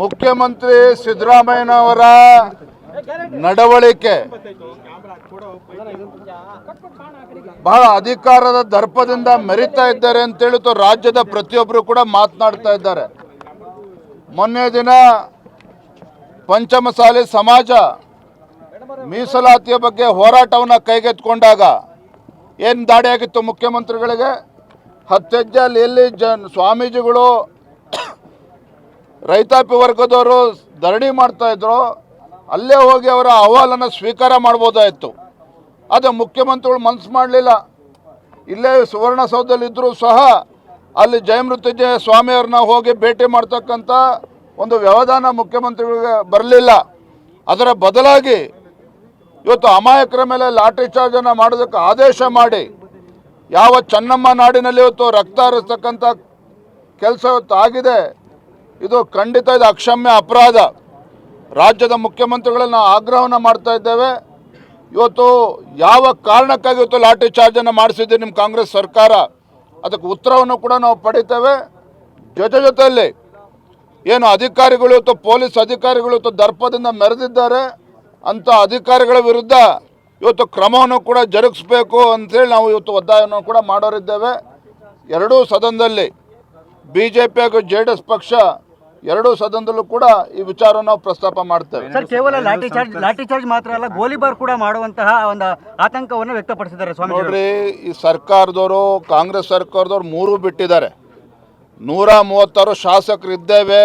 ಮುಖ್ಯಮಂತ್ರಿ ಸಿದ್ದರಾಮಯ್ಯನವರ ನಡವಳಿಕೆ. ಬಹಳ ಅಧಿಕಾರದ ದರ್ಪದಿಂದ ಮೆರಿತಾ ಇದ್ದಾರೆ ಅಂತೇಳಿ ಹೇಳಿತು. ರಾಜ್ಯದ ಪ್ರತಿಯೊಬ್ಬರು ಕೂಡ ಮಾತನಾಡ್ತಾ ಇದ್ದಾರೆ. ಮೊನ್ನೆ ದಿನ ಪಂಚಮಸಾಲಿ ಸಮಾಜ ಮೀಸಲಾತಿಯ ಬಗ್ಗೆ ಹೋರಾಟವನ್ನು ಕೈಗೆತ್ಕೊಂಡಾಗ ಏನು ದಾಡಿಯಾಗಿತ್ತು ಮುಖ್ಯಮಂತ್ರಿಗಳಿಗೆ? ಹತ್ತೆಜ್ಜೆ ಅಲ್ಲಿ ಎಲ್ಲಿ ಜನ್ ಸ್ವಾಮೀಜಿಗಳು ರೈತಾಪಿ ವರ್ಗದವರು ಧರಣಿ ಮಾಡ್ತಾ ಇದ್ರು. ಅಲ್ಲೇ ಹೋಗಿ ಅವರ ಅಹವಾಲನ್ನು ಸ್ವೀಕಾರ ಮಾಡ್ಬೋದಾಯಿತು. ಅದು ಮುಖ್ಯಮಂತ್ರಿಗಳು ಮನಸ್ಸು ಮಾಡಲಿಲ್ಲ. ಇಲ್ಲೇ ಸುವರ್ಣಸೌಧದಲ್ಲಿದ್ದರೂ ಸಹ ಅಲ್ಲಿ ಜಯಮೃತ್ಯುಂಜಯ ಸ್ವಾಮಿಯವ್ರನ್ನ ಹೋಗಿ ಭೇಟಿ ಮಾಡ್ತಕ್ಕಂಥ ಒಂದು ವ್ಯವಧಾನ ಮುಖ್ಯಮಂತ್ರಿಗಳಿಗೆ ಬರಲಿಲ್ಲ. ಅದರ ಬದಲಾಗಿ ಇವತ್ತು ಅಮಾಯಕರ ಮೇಲೆ ಲಾಠಿ ಚಾರ್ಜನ್ನು ಮಾಡೋದಕ್ಕೆ ಆದೇಶ ಮಾಡಿ, ಯಾವ ಚೆನ್ನಮ್ಮ ನಾಡಿನಲ್ಲಿ ಇವತ್ತು ರಕ್ತ ಹರಿಸ್ತಕ್ಕಂಥ ಕೆಲಸ ಇವತ್ತು ಆಗಿದೆ ಇದು ಖಂಡಿತ ಇದು ಅಕ್ಷಮ್ಯ ಅಪರಾಧ. ರಾಜ್ಯದ ಮುಖ್ಯಮಂತ್ರಿಗಳನ್ನ ಆಗ್ರಹವನ್ನು ಮಾಡ್ತಾ ಇದ್ದೇವೆ. ಇವತ್ತು ಯಾವ ಕಾರಣಕ್ಕಾಗಿ ಇವತ್ತು ಲಾಠಿ ಚಾರ್ಜನ್ನು ಮಾಡಿಸಿದ್ದೀರಿ ನಿಮ್ಮ ಕಾಂಗ್ರೆಸ್ ಸರ್ಕಾರ? ಅದಕ್ಕೆ ಉತ್ತರವನ್ನು ಕೂಡ ನಾವು ಪಡಿತೇವೆ. ಜೊತೆ ಜೊತೆಯಲ್ಲಿ ಏನು ಅಧಿಕಾರಿಗಳು ಇವತ್ತು ಪೊಲೀಸ್ ಅಧಿಕಾರಿಗಳು ಇವತ್ತು ದರ್ಪದಿಂದ ಮೆರೆದಿದ್ದಾರೆ. ಅಂಥ ಅಧಿಕಾರಿಗಳ ವಿರುದ್ಧ ಇವತ್ತು ಕ್ರಮವನ್ನು ಕೂಡ ಜರುಗಿಸ್ಬೇಕು ಅಂತೇಳಿ ನಾವು ಇವತ್ತು ಒತ್ತಾಯವನ್ನು ಕೂಡ ಮಾಡೋರಿದ್ದೇವೆ. ಎರಡೂ ಸದನದಲ್ಲಿ ಬಿ ಜೆ ಪಿ ಹಾಗೂ ಜೆ ಡಿ ಎಸ್ ಪಕ್ಷ ಎರಡೂ ಸದನದಲ್ಲೂ ಕೂಡ ಈ ವಿಚಾರವನ್ನು ನಾವು ಪ್ರಸ್ತಾಪ ಮಾಡ್ತೇವೆ. ಸರ್ ಕೇವಲ ಲಾಠಿ ಚಾರ್ಜ್ ಲಾಠಿ ಚಾರ್ಜ್ ಮಾತ್ರ ಅಲ್ಲ ಗೋಲಿಬಾರ್ ಕೂಡ ಮಾಡುವಂತಹ ಒಂದು ಆತಂಕವನ್ನು ವ್ಯಕ್ತಪಡಿಸಿದ್ದಾರೆ ಸ್ವಾಮಿ ನೋಡ್ರಿ ಈ ಸರ್ಕಾರದವರು ಕಾಂಗ್ರೆಸ್ ಸರ್ಕಾರದವರು ಮೂರು ಬಿಟ್ಟಿದ್ದಾರೆ. ನೂರ ಮೂವತ್ತಾರು ಶಾಸಕರು ಇದ್ದೇವೆ.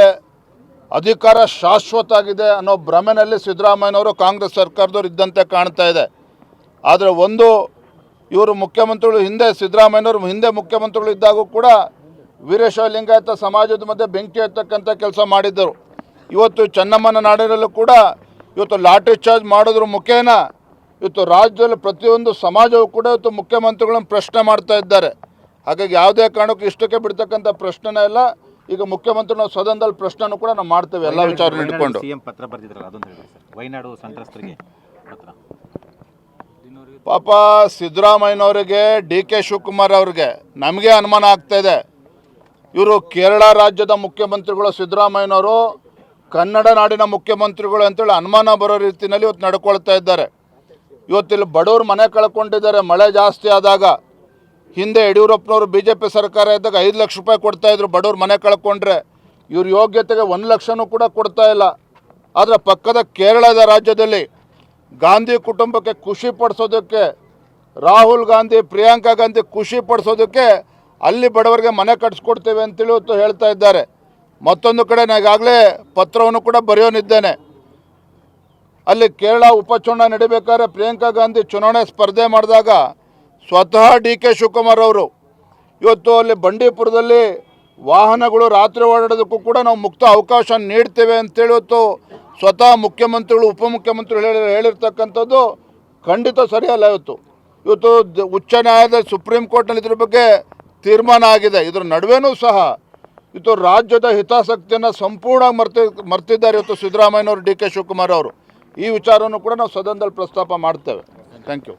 ಅಧಿಕಾರ ಶಾಶ್ವತ ಆಗಿದೆ ಅನ್ನೋ ಭ್ರಮೆನಲ್ಲಿ ಸಿದ್ದರಾಮಯ್ಯನವರು ಕಾಂಗ್ರೆಸ್ ಸರ್ಕಾರದವರು ಇದ್ದಂತೆ ಕಾಣ್ತಾ ಇದೆ. ಆದರೆ ಒಂದು ಇವರು ಮುಖ್ಯಮಂತ್ರಿಗಳು ಹಿಂದೆ ಸಿದ್ದರಾಮಯ್ಯನವರು ಹಿಂದೆ ಮುಖ್ಯಮಂತ್ರಿಗಳು ಇದ್ದಾಗೂ ಕೂಡ ವೀರಶೈವ ಲಿಂಗಾಯತ ಸಮಾಜದ ಮಧ್ಯೆ ಬೆಂಕಿ ಹತ್ತಕ್ಕಂಥ ಕೆಲಸ ಮಾಡಿದ್ದರು. ಇವತ್ತು ಚೆನ್ನಮ್ಮನ ನಾಡಿನಲ್ಲೂ ಕೂಡ ಇವತ್ತು ಲಾಠಿ ಚಾರ್ಜ್ ಮಾಡಿದ್ರು ಮುಖೇನ ಇವತ್ತು ರಾಜ್ಯದಲ್ಲಿ ಪ್ರತಿಯೊಂದು ಸಮಾಜವು ಕೂಡ ಇವತ್ತು ಮುಖ್ಯಮಂತ್ರಿಗಳನ್ನು ಪ್ರಶ್ನೆ ಮಾಡ್ತಾ ಇದ್ದಾರೆ. ಹಾಗಾಗಿ ಯಾವುದೇ ಕಾರಣಕ್ಕೂ ಇಷ್ಟಕ್ಕೆ ಬಿಡ್ತಕ್ಕಂಥ ಪ್ರಶ್ನೆನೇ ಇಲ್ಲ. ಈಗ ಮುಖ್ಯಮಂತ್ರಿ ನಾವು ಸದನದಲ್ಲಿ ಪ್ರಶ್ನೆನೂ ಕೂಡ ನಾವು ಮಾಡ್ತೇವೆ ಎಲ್ಲ ವಿಚಾರ ಇಟ್ಕೊಂಡು ಸಿಎಂ ಪತ್ರ ಬರೆದಿದ್ರಲ್ಲ ಅದೊಂದು ಹೇಳಿ ಸರ್. ವಯನಾಡು ಸಂತ್ರಸ್ತರಿಗೆ ಪತ್ರ. ಪಾಪ ಸಿದ್ದರಾಮಯ್ಯನವರಿಗೆ ಡಿ ಕೆ ಶಿವಕುಮಾರ್ ಅವ್ರಿಗೆ ನಮಗೆ ಅನುಮಾನ ಆಗ್ತಾ ಇದೆ. ಇವರು ಕೇರಳ ರಾಜ್ಯದ ಮುಖ್ಯಮಂತ್ರಿಗಳು ಸಿದ್ದರಾಮಯ್ಯನವರು, ಕನ್ನಡ ನಾಡಿನ ಮುಖ್ಯಮಂತ್ರಿಗಳು ಅಂತೇಳಿ ಅನುಮಾನ ಬರೋ ರೀತಿಯಲ್ಲಿ ಇವತ್ತು ನಡ್ಕೊಳ್ತಾ ಇದ್ದಾರೆ. ಇವತ್ತಿಲ್ಲಿ ಬಡವರು ಮನೆ ಕಳ್ಕೊಂಡಿದ್ದಾರೆ, ಮಳೆ ಜಾಸ್ತಿ ಆದಾಗ. ಹಿಂದೆ ಯಡಿಯೂರಪ್ಪನವರು ಬಿ ಜೆ ಪಿ ಸರ್ಕಾರ ಇದ್ದಾಗ ಐದು ಲಕ್ಷ ರೂಪಾಯಿ ಕೊಡ್ತಾ ಇದ್ರು ಬಡವ್ರು ಮನೆ ಕಳ್ಕೊಂಡ್ರೆ. ಇವ್ರ ಯೋಗ್ಯತೆಗೆ ಒಂದು ಲಕ್ಷನೂ ಕೂಡ ಕೊಡ್ತಾ ಇಲ್ಲ. ಆದರೆ ಪಕ್ಕದ ಕೇರಳದ ರಾಜ್ಯದಲ್ಲಿ ಗಾಂಧಿ ಕುಟುಂಬಕ್ಕೆ ಖುಷಿ ಪಡಿಸೋದಕ್ಕೆ, ರಾಹುಲ್ ಗಾಂಧಿ, ಪ್ರಿಯಾಂಕಾ ಗಾಂಧಿ ಖುಷಿ ಪಡಿಸೋದಕ್ಕೆ ಅಲ್ಲಿ ಬಡವರಿಗೆ ಮನೆ ಕಟ್ಸ್ಕೊಡ್ತೇವೆ ಅಂತೇಳಿ ಇವತ್ತು ಹೇಳ್ತಾ ಇದ್ದಾರೆ. ಮತ್ತೊಂದು ಕಡೆ ನಾನು ಈಗಾಗಲೇ ಪತ್ರವನ್ನು ಕೂಡ ಬರೆಯೋನಿದ್ದೇನೆ. ಅಲ್ಲಿ ಕೇರಳ ಉಪಚುನಾವಣೆ ನಡಿಬೇಕಾದ್ರೆ ಪ್ರಿಯಾಂಕಾ ಗಾಂಧಿ ಚುನಾವಣೆ ಸ್ಪರ್ಧೆ ಮಾಡಿದಾಗ ಸ್ವತಃ ಡಿ ಕೆ ಶಿವಕುಮಾರ್ ಅವರು. ಇವತ್ತು ಅಲ್ಲಿ ಬಂಡೀಪುರದಲ್ಲಿ ವಾಹನಗಳು ರಾತ್ರಿ ಓಡಾಡೋದಕ್ಕೂ ಕೂಡ ನಾವು ಮುಕ್ತ ಅವಕಾಶ ನೀಡ್ತೇವೆ ಅಂತೇಳಿ ಇವತ್ತು ಸ್ವತಃ ಮುಖ್ಯಮಂತ್ರಿಗಳು, ಉಪಮುಖ್ಯಮಂತ್ರಿಗಳು ಹೇಳಿ, ಹೇಳಿರ್ತಕ್ಕಂಥದ್ದು ಖಂಡಿತ ಸರಿಯಲ್ಲ ಇವತ್ತು. ಇವತ್ತು ಉಚ್ಚ ನ್ಯಾಯಾಲಯ ಸುಪ್ರೀಂ ಕೋರ್ಟ್ನಲ್ಲಿ ಇದ್ರ ಬಗ್ಗೆ ತೀರ್ಮಾನ ಆಗಿದೆ. ಇದರ ನಡುವೆನೂ ಸಹ ಇವತ್ತು ರಾಜ್ಯದ ಹಿತಾಸಕ್ತಿಯನ್ನು ಸಂಪೂರ್ಣ ಮರ್ತಿ, ಮರ್ತಿದ್ದಾರೆ ಇವತ್ತು ಸಿದ್ದರಾಮಯ್ಯನವರು, ಡಿ ಕೆ ಶಿವಕುಮಾರ್ ಅವರು. ಈ ವಿಚಾರವನ್ನು ಕೂಡ ನಾವು ಸದನದಲ್ಲಿ ಪ್ರಸ್ತಾಪ ಮಾಡ್ತೇವೆ. Thank you